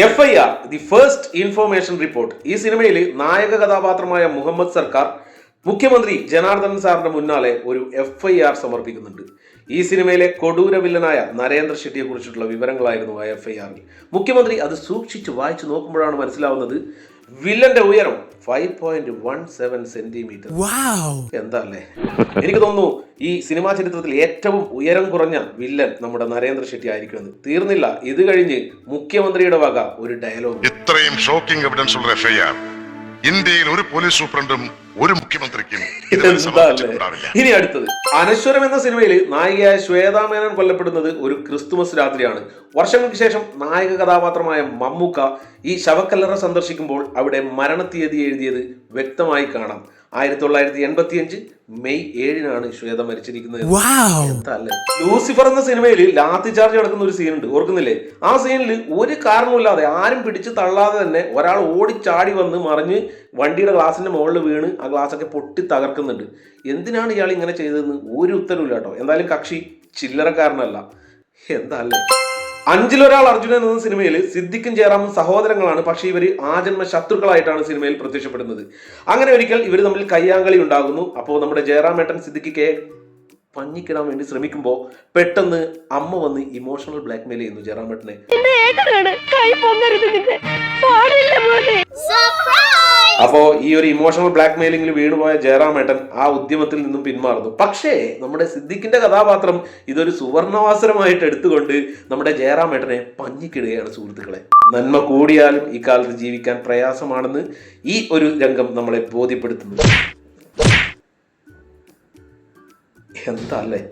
F I R the first information report ഈ സിനിമയിൽ നായക കഥാപാത്രമായ മുഹമ്മദ് സർക്കാർ മുഖ്യമന്ത്രി ജനാർദ്ദൻ സാറിന്റെ മുന്നാലെ ഒരു എഫ് ഐ ആർ സമർപ്പിക്കുന്നുണ്ട്. ഈ സിനിമയിലെ കൊടൂര വില്ലനായ നരേന്ദ്ര ഷെട്ടിയെ കുറിച്ചിട്ടുള്ള വിവരങ്ങളായിരുന്നു ആ എഫ് ഐ ആറിൽ മുഖ്യമന്ത്രി അത് സൂക്ഷിച്ച് വായിച്ചു നോക്കുമ്പോഴാണ് മനസ്സിലാവുന്നത് വില്ലന്റെ ഉയരം five point one seven centimetre എന്താ അല്ലേ എനിക്ക് തോന്നുന്നു ഈ സിനിമാ ചരിത്രത്തിൽ ഏറ്റവും ഉയരം കുറഞ്ഞ വില്ലൻ നമ്മുടെ നരേന്ദ്ര ഷെട്ടി ആയിരിക്കുമെന്ന് തീർന്നില്ല. ഇത് കഴിഞ്ഞ് മുഖ്യമന്ത്രിയുടെ വക ഒരു ഡയലോഗ് ഇത്രയും ഷോക്കിംഗ് എവിഡൻസ് ഉള്ള എഫ്ഐആർ ഇന്ത്യയിൽ ഒരു പോലീസ് സൂപ്രണ്ടും ഒരു മുഖ്യമന്ത്രിക്കും? ഇനി അടുത്തത്. അനശ്വരം എന്ന സിനിമയിൽ നായികയായ ശ്വേതാ മേനോൻ കൊല്ലപ്പെടുന്നത് ഒരു ക്രിസ്തുമസ് രാത്രിയാണ്. വർഷങ്ങൾക്ക് ശേഷം നായക കഥാപാത്രമായ മമ്മൂക്ക ഈ ശവക്കല്ലറ സന്ദർശിക്കുമ്പോൾ അവിടെ മരണ തീയതി എഴുതിയത് വ്യക്തമായി കാണാം. ആയിരത്തി തൊള്ളായിരത്തി എൺപത്തി അഞ്ച് മെയ് ഏഴിനാണ് ശ്വേത മരിച്ചിരിക്കുന്നത്. അല്ലേ? ലൂസിഫർ എന്ന സിനിമയിൽ ലാത്തി ചാർജ് നടക്കുന്ന ഒരു സീനുണ്ട് ഓർക്കുന്നില്ലേ? ആ സീനിൽ ഒരു കാരണമില്ലാതെ ആരും പിടിച്ച് തള്ളാതെ തന്നെ ഒരാൾ ഓടിച്ചാടി വന്ന് മറിഞ്ഞ് വണ്ടിയുടെ ഗ്ലാസിന്റെ മുകളിൽ വീണ് ആ ഗ്ലാസ് ഒക്കെ പൊട്ടി തകർക്കുന്നുണ്ട്. എന്തിനാണ് ഇയാൾ ഇങ്ങനെ ചെയ്തതെന്ന് ഒരു ഉത്തരവില്ല കേട്ടോ. എന്തായാലും കക്ഷി ചില്ലറക്കാരനല്ല. എന്താ അല്ലേ അഞ്ചിലൊരാൾ അർജുനൻ എന്ന സിനിമയിൽ സിദ്ദിഖും ജയറാമും സഹോദരങ്ങളാണ്. പക്ഷേ ഇവർ ആജന്മ ശത്രുക്കളായിട്ടാണ് സിനിമയിൽ പ്രത്യക്ഷപ്പെടുന്നത്. അങ്ങനെ ഒരിക്കൽ ഇവർ തമ്മിൽ കയ്യാങ്കളി ഉണ്ടാകുന്നു. അപ്പോൾ നമ്മുടെ ജയറാമേട്ടൻ സിദ്ദിഖിക്ക് പഞ്ഞിക്കിടാൻ വേണ്ടി ശ്രമിക്കുമ്പോൾ പെട്ടെന്ന് അമ്മ വന്ന് ഇമോഷണൽ ബ്ലാക്ക്മെയിൽ ചെയ്യുന്നു ജയറാമേട്ടനെ എന്റെ ഏട്ടനാണ് കൈ പൊങ്ങരുത് നിന്റെ പാടില്ല മോനെ അപ്പോ ഈ ഒരു ഇമോഷണൽ ബ്ലാക്ക് മെയിലിംഗിൽ വീണുപോയ ജയറാമേട്ടൻ ആ ഉദ്യമത്തിൽ നിന്നും പിന്മാറുന്നു. പക്ഷേ നമ്മുടെ സിദ്ദിഖിന്റെ കഥാപാത്രം ഇതൊരു സുവർണവാസരമായിട്ട് എടുത്തുകൊണ്ട് നമ്മുടെ ജയറാമേട്ടനെ പഞ്ഞിക്കിടുകയാണ് സുഹൃത്തുക്കളെ. നന്മ കൂടിയാലും ഇക്കാലത്ത് ജീവിക്കാൻ പ്രയാസമാണെന്ന് ഈ ഒരു രംഗം നമ്മളെ ബോധ്യപ്പെടുത്തുന്നു. എന്താ അല്ലേ?